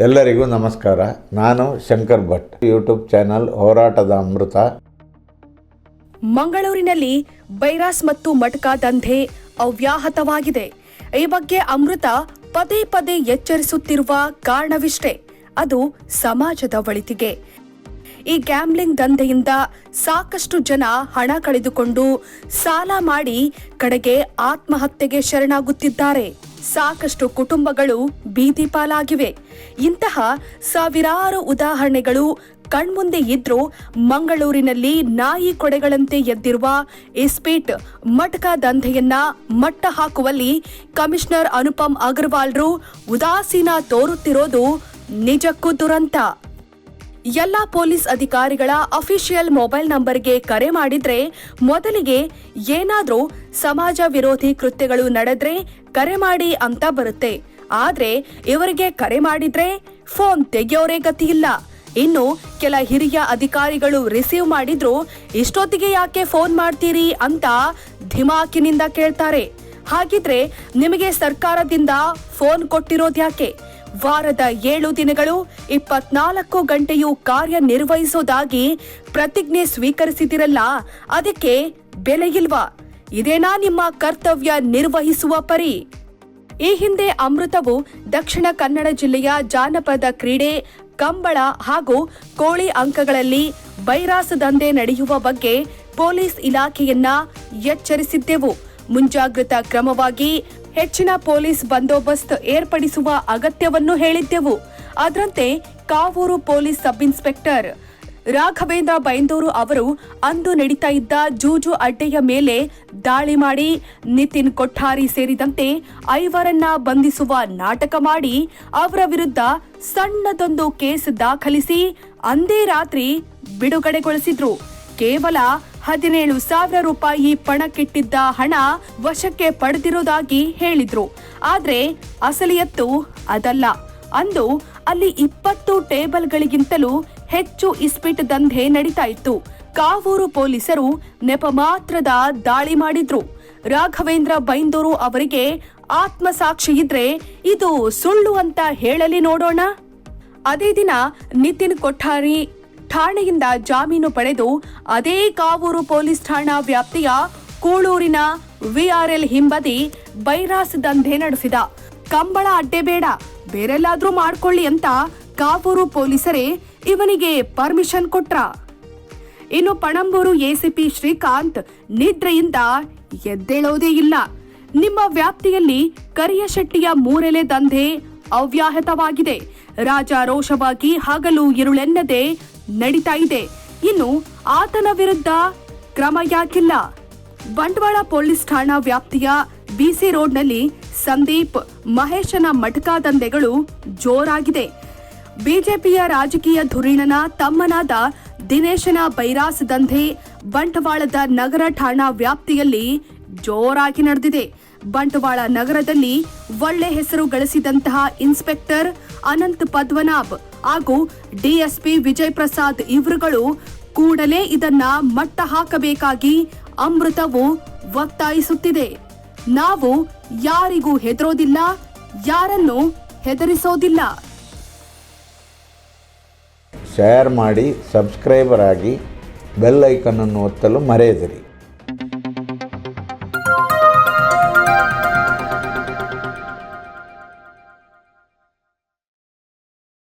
ಎಲ್ಲರಿಗೂ ನಮಸ್ಕಾರ. ನಾನು ಶಂಕರ್ ಭಟ್. ಯೂಟ್ಯೂಬ್ ಚಾನಲ್ ಹೋರಾಟದ ಅಮೃತ. ಮಂಗಳೂರಿನಲ್ಲಿ ಬೈರಾಸ್ ಮತ್ತು ಮಟ್ಕಾ ದಂಧೆ ಅವ್ಯಾಹತವಾಗಿದೆ. ಈ ಬಗ್ಗೆ ಅಮೃತ ಪದೇ ಪದೇ ಎಚ್ಚರಿಸುತ್ತಿರುವ ಕಾರಣವಿಷ್ಟೇ. ಅದು ಸಮಾಜದ ಒಳಿತಿಗೆ. ಈ ಗ್ಯಾಮ್ಲಿಂಗ್ ದಂಧೆಯಿಂದ ಸಾಕಷ್ಟು ಜನ ಹಣ ಕಳೆದುಕೊಂಡು ಸಾಲ ಮಾಡಿ ಕಡೆಗೆ ಆತ್ಮಹತ್ಯೆಗೆ ಶರಣಾಗುತ್ತಿದ್ದಾರೆ. ಸಾಕಷ್ಟು ಕುಟುಂಬಗಳು ಬೀದಿ ಪಾಲಾಗಿವೆ. ಇಂತಹ ಸಾವಿರಾರು ಉದಾಹರಣೆಗಳು ಕಣ್ಮುಂದೆ ಇದ್ರೂ ಮಂಗಳೂರಿನಲ್ಲಿ ನಾಯಿ ಕೊಡೆಗಳಂತೆ ಎದ್ದಿರುವ ಇಸ್ಪೀಟ್ ಮಟ್ಕ ದಂಧೆಯನ್ನ ಮಟ್ಟ ಹಾಕುವಲ್ಲಿ ಕಮಿಷನರ್ ಅನುಪಮ್ ಅಗರ್ವಾಲ್ರು ಉದಾಸೀನ ತೋರುತ್ತಿರೋದು ನಿಜಕ್ಕೂ ದುರಂತ. ಎಲ್ಲ ಪೊಲೀಸ್ ಅಧಿಕಾರಿಗಳ ಅಫಿಷಿಯಲ್ ಮೊಬೈಲ್ ನಂಬರ್ಗೆ ಕರೆ ಮಾಡಿದ್ರೆ ಮೊದಲಿಗೆ ಏನಾದ್ರೂ ಸಮಾಜ ವಿರೋಧಿ ಕೃತ್ಯಗಳು ನಡೆದ್ರೆ ಕರೆ ಮಾಡಿ ಅಂತ ಬರುತ್ತೆ. ಆದ್ರೆ ಇವರಿಗೆ ಕರೆ ಮಾಡಿದ್ರೆ ಫೋನ್ ತೆಗೆಯೋರೇ ಗತಿ ಇಲ್ಲ. ಇನ್ನು ಕೆಲ ಹಿರಿಯ ಅಧಿಕಾರಿಗಳು ರಿಸೀವ್ ಮಾಡಿದ್ರು, ಇಷ್ಟೊತ್ತಿಗೆ ಯಾಕೆ ಫೋನ್ ಮಾಡ್ತೀರಿ? ಅಂತ ಧಿಮಾಕಿನಿಂದ ಕೇಳ್ತಾರೆ. ಹಾಗಿದ್ರೆ ನಿಮಗೆ ಸರ್ಕಾರದಿಂದ ಫೋನ್ ಕೊಟ್ಟಿರೋದ್ಯಾಕೆ? ವಾರದ ಏಳು ದಿನಗಳು ಇಪ್ಪತ್ನಾಲ್ಕು ಗಂಟೆಯೂ ಕಾರ್ಯನಿರ್ವಹಿಸೋದಾಗಿ ಪ್ರತಿಜ್ಞೆ ಸ್ವೀಕರಿಸಿದಿರಲ್ಲ, ಅದಕ್ಕೆ ಬೆಲೆ ಇಲ್ವಾ ಇದೇನಾ ನಿಮ್ಮ ಕರ್ತವ್ಯ ನಿರ್ವಹಿಸುವ ಪರಿ? ಈ ಹಿಂದೆ ಅಮೃತವು ದಕ್ಷಿಣ ಕನ್ನಡ ಜಿಲ್ಲೆಯ ಜಾನಪದ ಕ್ರೀಡೆ, ಕಂಬಳ ಹಾಗೂ ಕೋಳಿ ಅಂಕಗಳಲ್ಲಿ ಬೈರಾಸ ದಂಧೆ ನಡೆಯುವ ಬಗ್ಗೆ ಪೊಲೀಸ್ ಇಲಾಖೆಯನ್ನ ಎಚ್ಚರಿಸಿದ್ದೆವು. ಮುಂಜಾಗ್ರತಾ ಕ್ರಮವಾಗಿ ಹೆಚ್ಚಿನ ಪೊಲೀಸ್ ಬಂದೋಬಸ್ತ್ ಏರ್ಪಡಿಸುವ ಅಗತ್ಯವನ್ನು ಹೇಳಿದ್ದೆವು. ಅದರಂತೆ Kavoor police sub inspector Raghavendra Byndoor ಅವರು ಅಂದು ನಡೀತಾ ಇದ್ದ ಜೂಜು ಅಡ್ಡೆಯ ಮೇಲೆ ದಾಳಿ ಮಾಡಿ ನಿತಿನ್ ಕೊಠಾರಿ ಸೇರಿದಂತೆ ಐವರನ್ನ ಬಂಧಿಸುವ ನಾಟಕ ಮಾಡಿ ಅವರ ವಿರುದ್ಧ ಸಣ್ಣದೊಂದು ಕೇಸ್ ದಾಖಲಿಸಿ ಅಂದೇ ರಾತ್ರಿ ಬಿಡುಗಡೆಗೊಳಿಸಿದ್ರು. ಕೇವಲ ಹದಿನೇಳು ಸಾವಿರ ರೂಪಾಯಿ ಪಣಕ್ಕಿಟ್ಟಿದ್ದ ಹಣ ವಶಕ್ಕೆ ಪಡೆದಿರುವುದಾಗಿ ಹೇಳಿದ್ರು. ಆದ್ರೆ ಅಸಲಿಯತ್ತು ಅದಲ್ಲ. ಅಂದು ಅಲ್ಲಿ ಇಪ್ಪತ್ತು ಟೇಬಲ್ಗಳಿಗಿಂತಲೂ ಹೆಚ್ಚು ಇಸ್ಪಿಟ್ ದಂಧೆ ನಡೀತಾ ಇತ್ತು. ಕಾವೂರು ಪೊಲೀಸರು ನೆಪ ಮಾತ್ರದ ದಾಳಿ ಮಾಡಿದ್ರು. ರಾಘವೇಂದ್ರ ಬೈಂದೂರು ಅವರಿಗೆ ಆತ್ಮಸಾಕ್ಷಿ ಇದ್ರೆ ಇದು ಸುಳ್ಳು ಅಂತ ಹೇಳಲಿ ನೋಡೋಣ. ಅದೇ ದಿನ ನಿತಿನ್ ಕೊಠಾರಿ ಠಾಣೆಯಿಂದ ಜಾಮೀನು ಪಡೆದು ಅದೇ ಕಾವೂರು ಪೊಲೀಸ್ ಠಾಣಾ ವ್ಯಾಪ್ತಿಯ ಕೂಳೂರಿನ ವಿಆರ್ಎಲ್ ಹಿಂಬದಿ ಬೈರಾಸ್ ದಂಧೆ ನಡೆಸಿದ. ಕಂಬಳ ಅಡ್ಡೆ ಬೇಡ, ಬೇರೆಲ್ಲಾದ್ರೂ ಮಾಡ್ಕೊಳ್ಳಿ ಅಂತ ಕಾವೂರು ಪೊಲೀಸರೇ ಇವನಿಗೆ ಪರ್ಮಿಷನ್ ಕೊಟ್ರ. ಇನ್ನು ಪಣಂಬೂರು ಎಸಿಪಿ ಶ್ರೀಕಾಂತ್ ನಿದ್ರೆಯಿಂದ ಎದ್ದೇಳೋದೇ ಇಲ್ಲ. ನಿಮ್ಮ ವ್ಯಾಪ್ತಿಯಲ್ಲಿ ಕರಿಯಶೆಟ್ಟಿಯ ಮೂರೆಲೆ ದಂಧೆ ಅವ್ಯಾಹತವಾಗಿದೆ. ರಾಜಾರೋಷವಾಗಿ ಹಗಲು ഇരുಳೆನ್ನದೆ ನಡೀತಾ ಇದೆ. ಇನ್ನು ಆತನ ವಿರುದ್ಧ ಕ್ರಮ ಯಾಕಿಲ್ಲ. ಬಂಟ್ವಾಳ ಪೊಲೀಸ್ ಠಾಣಾ ವ್ಯಾಪ್ತಿಯ ಬಿಸಿ ರೋಡ್ನಲ್ಲಿ ಸಂದೀಪ್, ಮಹೇಶನ ಮಟಕಾ ದಂಧೆಗಳು ಜೋರಾಗಿದೆ. ಬಿಜೆಪಿಯ ರಾಜಕೀಯ ಧುರೀಣನ ತಮ್ಮನಾದ ದಿನೇಶನ ಬೈರಾಸ್ ದಂಧೆ ಬಂಟ್ವಾಳದ ನಗರ ಠಾಣಾ ವ್ಯಾಪ್ತಿಯಲ್ಲಿ ಜೋರಾಗಿ ನಡೆದಿದೆ. ಬಂಟ್ವಾಳ ನಗರದಲ್ಲಿ ಒಳ್ಳೆ ಹೆಸರು ಗಳಿಸಿದಂತಹ ಇನ್ಸ್ಪೆಕ್ಟರ್ ಅನಂತ್ ಪದ್ಮನಾಭ್ ಹಾಗೂ ಡಿಎಸ್ಪಿ ವಿಜಯ್ ಪ್ರಸಾದ್ ಇವರುಗಳು ಕೂಡಲೇ ಇದನ್ನ ಮಟ್ಟ ಹಾಕಬೇಕಾಗಿ ಅಮೃತವು ಒತ್ತಾಯಿಸುತ್ತಿದೆ. ನಾವು ಯಾರಿಗೂ ಹೆದರೋದಿಲ್ಲ, ಯಾರನ್ನು ಹೆದರಿಸೋದಿಲ್ಲ. ಶೇರ್ ಮಾಡಿ, ಸಬ್ಸ್ಕ್ರೈಬರ್ ಆಗಿ ಬೆಲ್ ಐಕನನ್ನು ಒತ್ತಲು ಮರೆಯದಿರಿ.